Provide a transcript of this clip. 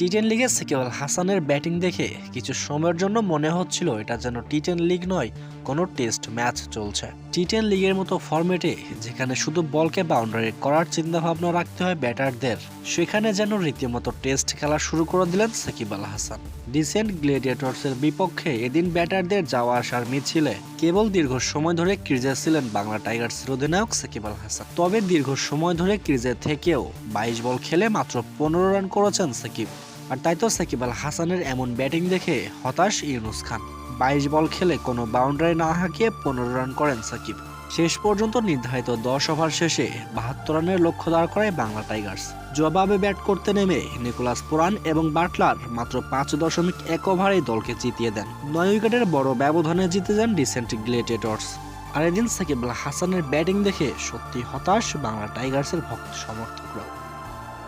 T ten লিগে সিকিউল হাসানের batting দেখে কিছু সময়ের জন্য মনে হচ্ছিল এটা যেন টি টেন লিগ নয়, কোনো টেস্ট ম্যাচ চলছে। টি টেন লিগের মতো ফরম্যাটে যেখানে শুধু বলকে বাউন্ডারি করার চিন্তা ভাবনা রাখতে হয় ব্যাটারদের, সেখানে যেন রীতিমতো টেস্ট খেলা শুরু করে দিলেন সাকিব আল হাসান। ডিসেন্ট গ্লেডিয়েটর্সের বিপক্ষে এদিন ব্যাটারদের যাওয়া আসার মিছিলে কেবল দীর্ঘ সময় ধরে ক্রিজে ছিলেন বাংলা টাইগার্সের অধিনায়ক সাকিব আল হাসান। তবে দীর্ঘ সময় ধরে ক্রিজে থেকেও বাইশ বল খেলে মাত্র পনেরো রান করেছেন সাকিব। আর তাই তো সাকিব আল হাসানের এমন ব্যাটিং দেখে হতাশ ইউনুস খান। বাইশ বল খেলে কোনো বাউন্ডারি না হাঁকিয়ে পনেরো রান করেন সাকিব। শেষ পর্যন্ত নির্ধারিত দশ ওভার শেষে বাহাত্তর রানের লক্ষ্য দাঁড় করায় বাংলা টাইগার্স। জবাবে ব্যাট করতে নেমে নিকোলাস পুরান এবং বাটলার মাত্র পাঁচ দশমিক এক ওভারে দলকে জিতিয়ে দেন। নয় উইকেটের বড় ব্যবধানে জিতে যান ডিসেন্ট গ্লেটেটর্স আর এদিন সাকিব হাসানের ব্যাটিং দেখে সত্যি হতাশ বাংলা টাইগার্সের ভক্ত সমর্থকরাও।